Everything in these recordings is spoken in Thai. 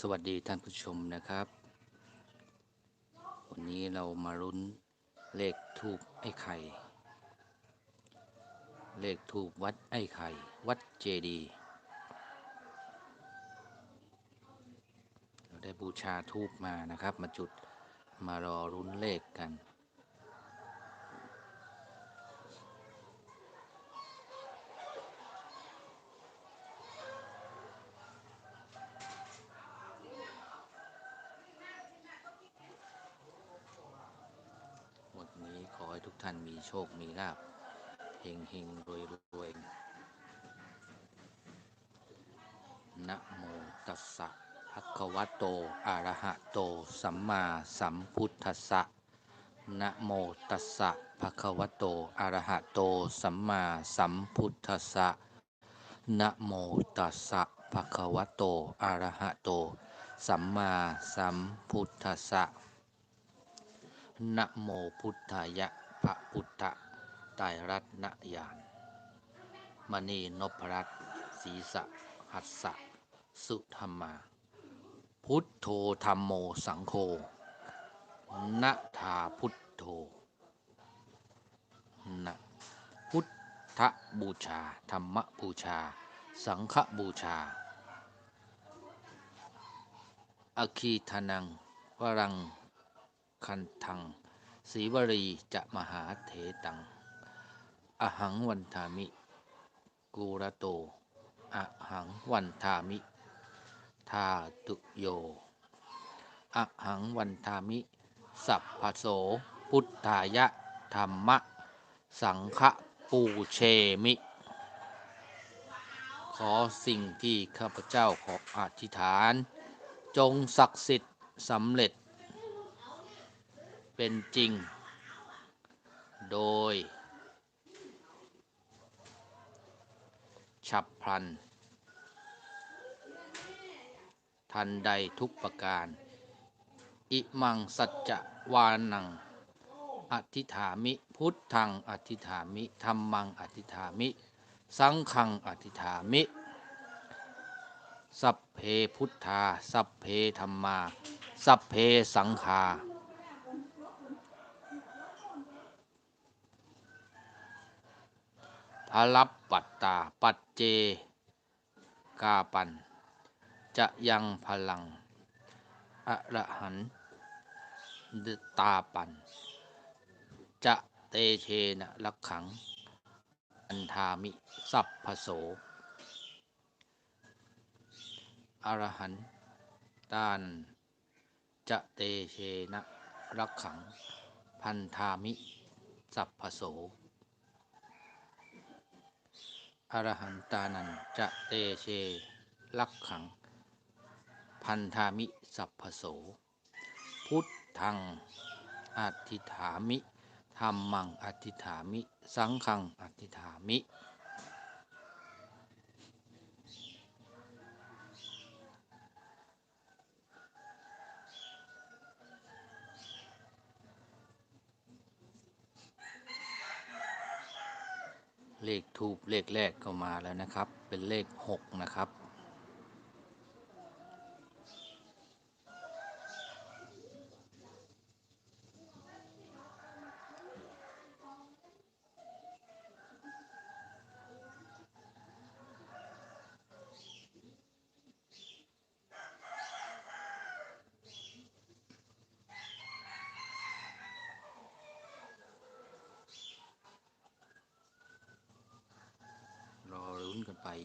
สวัสดีท่านผู้ชมนะครับ วันนี้เรามาลุ้นเลขทูบไอ้ไข่ เลขทูบวัดไอ้ไข่ วัดเจดีย์เราได้บูชาทูบมานะครับ มาจุดมารอลุ้นเลขกันนี้ขอให้ ท่านมีโชค มีลาภเฮงเฮงรวยรวยนะโมตัสสะภะคะวะโตอะระหะโต สัมมาสัมพุทธัสสะนะโมตัสสะภะคะวะโตอะระหะโต สัมมาสัมพุทธัสสะนะโมตัสสะภะคะวะโตอะระหะโต สัมมาสัมพุทธัสสะนะโมพุทธายะ พระพุทธไตรรัตนญาณมณีนพรัตน์ศีสะหัสสะสุธรรมา พุทโธธรรมโมสังโฆนะทาพุทโธนะพุทธบูชา ธรรมบูชา สังฆบูชา อคีทนังวรังคันทัง สีวรีจะมหาเถตัง อหังวันทามิ กูระโต อหังวันทามิทาตุโย อหังวันทามิ สัพพโส พุทธายะธรรมะ สังฆปูเชมิ ขอสิ่งที่ข้าพเจ้าขออธิษฐาน จงศักดิ์สิทธิ์สำเร็จ เป็นจริง โดย ฉับพลัน ทันใดทุกประการ อิมังสัจจะวานัง อธิฐามิ พุทธังอธิฐามิธรรมังอธิฐามิ สังฆังอธิฐามิ สัพเพพุทธา สัพเพธรรมา สัพเพสังฆา พลับปัตตา ปัจเจกาปัน จะยังพลังอระหันตาปัน จะเตเชนะลักขัง อันทามิ สัพพโสอรหันตานจะเตเชนะรักขัง พันธามิ สัพพโส อรหันตานันจะเตเช ลักขัง พันธามิสัพพโส พุทธังอธิฐามิธรรมังอธิฐามิ สังฆังอธิฐามิ เลขทูบเลขแรกก็มาแล้วนะครับ เป็นเลขหกนะครับ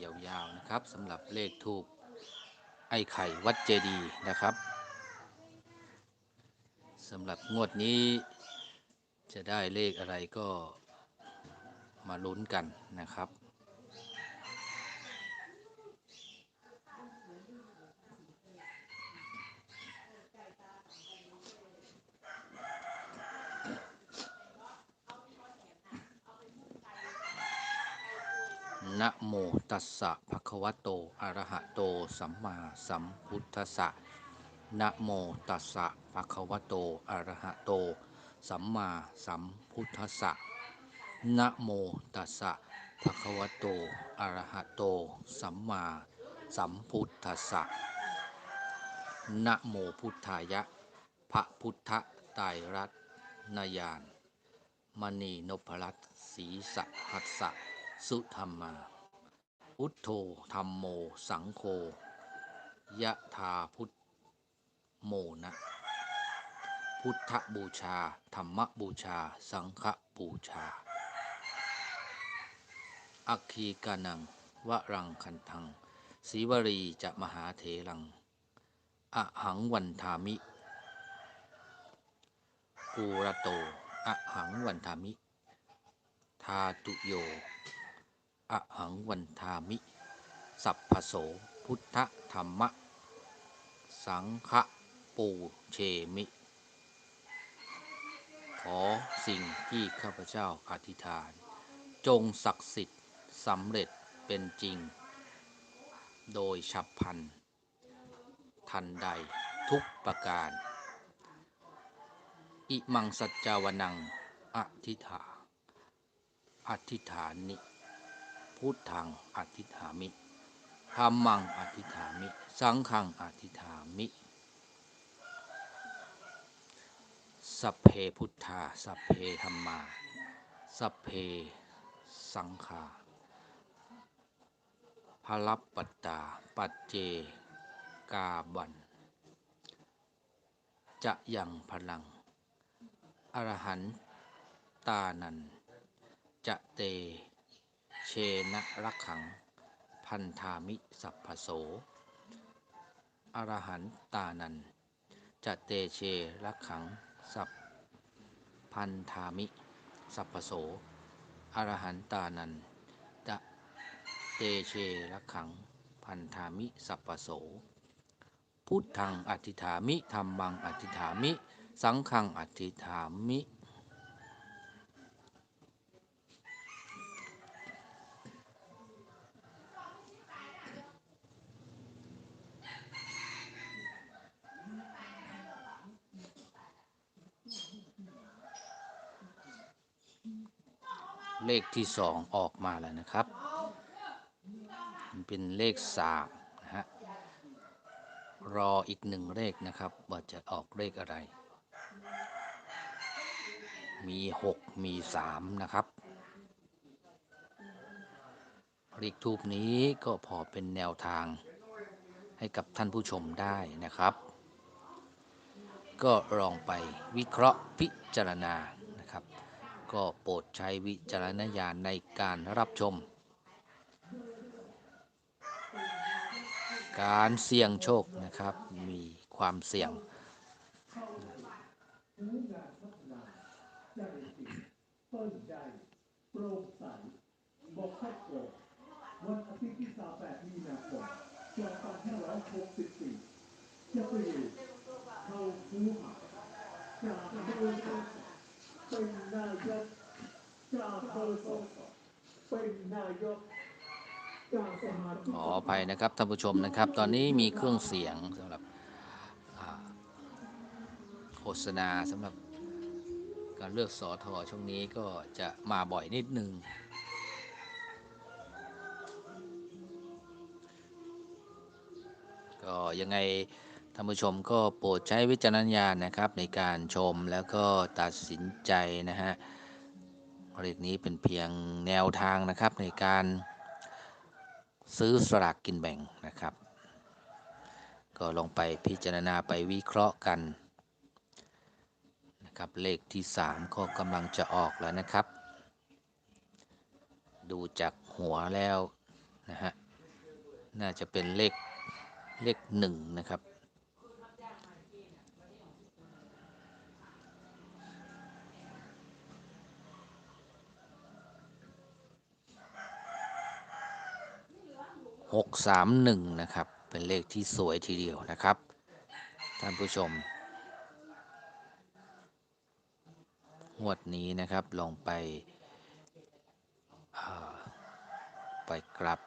ยาวๆนะครับสำหรับเลขทูบไอ้ไข่วัดเจดีย์นะครับสำหรับงวดนี้จะได้เลขอะไรก็มาลุ้นกันนะครับ นะโมตัสสะภะคะวะโต อะระหะโต สัมมาสัมพุทธัสสะนะโมตัสสะภะคะวะโต อะระหะโต สัมมาสัมพุทธัสสะนะโมตัสสะภะคะวะโต อะระหะโต สัมมาสัมพุทธัสสะนะโมพุทธายะ พระพุทธไตรรัตนยาน มณีนพรัตน์ศรีสหัสสะ สุธรรมาพุทโธธรรมโม สังโฆยะธาพุทธโมนะ พุทธบูชา ธรรมบูชา สังฆบูชา อัคคีกานัง วรังคันทังสีวรีจะมหาเถรัง อหังวันทามิ กูระโต อหังวันทามิ ทาตุโย อะหังวันทามิ สัพพโส พุทธธรรมะ สังฆปูเชมิ ขอสิ่งที่ข้าพเจ้าอธิษฐาน จงศักดิ์สิทธิ์สำเร็จเป็นจริง โดยฉับพลัน ทันใดทุกประการ อิมังสัจจาวนังอธิษฐาอธิษฐานิ พุทธังอธิษฐามิธรรมังอธิษฐามิ สังฆังอธิษฐามิสัพเพพุทธาสัพเพธรรมาสัพเพสังฆาพลับปัตตา ปัจเจกาบัน จะยังพลัง อรหันตานัน จะเต เชนะรักขัง พันธามิสัพพโส อรหันตานันจะเตเชรักขัง สัพพันธามิ สัพพโส อรหันตานันจะเตเชรักขัง พันธามิ สัพพโส พุทธังอธิษฐามิธรรมังอธิษฐามิ สังฆังอธิษฐามิ เลขที่สองออกมาแล้วนะครับ มันเป็นเลขสามนะฮะ รออีกหนึ่งเลขนะครับว่าจะออกเลขอะไร มีหกมีสามนะครับเลขทูปนี้ก็พอเป็นแนวทางให้กับท่านผู้ชมได้นะครับ ก็ลองไปวิเคราะห์พิจารณา ก็โปรดใช้วิจารณญาณในการรับชม การเสี่ยงโชคนะครับ มีความเสี่ยงจโปร่งใสบอกครอบครัววันอาทิตย์ที่28มีนาคม2564จะไปอยู่เข้าคูหาจากอำเภอโส เป็นนายกจากอำเภอโสเป็นนายกจากสมาชิกขออภัยนะครับท่านผู้ชมนะครับ ตอนนี้มีเครื่องเสียงสำหรับอ่าโฆษณาสำหรับการเลือกสอทอช่วงนี้ก็จะมาบ่อยนิดนึง ก็ยังไง ท่านผู้ชมก็โปรดใช้วิจารณญาณนะครับ ในการชมแล้วก็ตัดสินใจนะฮะเรื่องนี้เป็นเพียงแนวทางนะครับในการซื้อสลากกินแบ่งนะครับ ก็ลองไปพิจารณาไปวิเคราะห์กันนะครับเลขที่ 3 ก็กำลังจะออกแล้วนะครับ ดูจากหัวแล้วนะฮะน่าจะเป็นเลขเลขหนึ่งนะครับ หกสามหนึ่งนะครับ เป็นเลขที่สวยทีเดียวนะครับ ท่านผู้ชมงวดนี้นะครับลองไปไปกลับ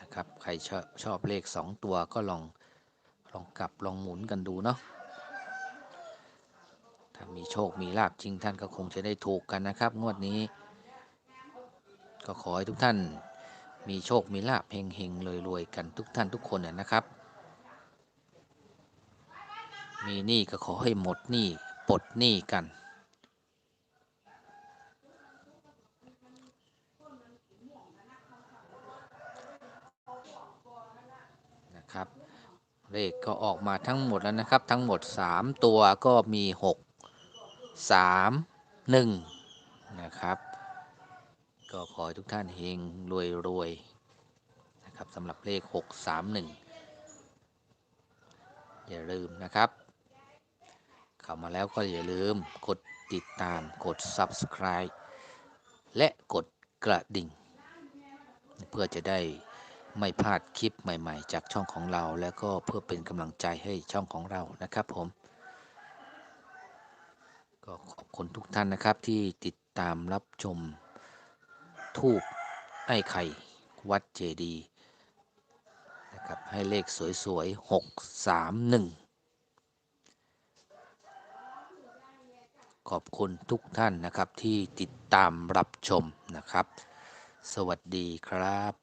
นะครับ ใครชอบชอบเลขสองตัวก็ลองลองกลับลองหมุนกันดูเนาะถ้ามีโชคมีลาบจริงท่านก็คงจะได้ถูกกันนะครับ งวดนี้ ก็ขอให้ทุกท่าน มีโชค มีลาภเฮงเฮงรวยรวยๆกันทุกท่านทุกคนนะนะครับ มีหนี้ก็ขอให้หมดหนี้ปลดหนี้กัน นะครับ เลขก็ออกมาทั้งหมดแล้วนะครับ ทั้งหมด 3 ตัวก็มี 6 3 1 นะครับ ก็ขอให้ทุกท่านเฮงรวยรวยนะครับสำหรับเลข 6 3 1 อย่าลืมนะครับ เข้ามาแล้วก็อย่าลืมกดติดตามกด subscribe และกดกระดิ่ง เพื่อจะได้ไม่พลาดคลิปใหม่ๆ จากช่องของเรา แล้วก็เพื่อเป็นกำลังใจให้ช่องของเรานะครับผม ก็ขอบคุณทุกท่านนะครับที่ติดตามรับชม ทูบไอ้ไข่ วัดเจดีย์นะครับให้เลขสวยๆ6 3 1ขอบคุณทุกท่านนะครับที่ติดตามรับชมนะครับ สวัสดีครับ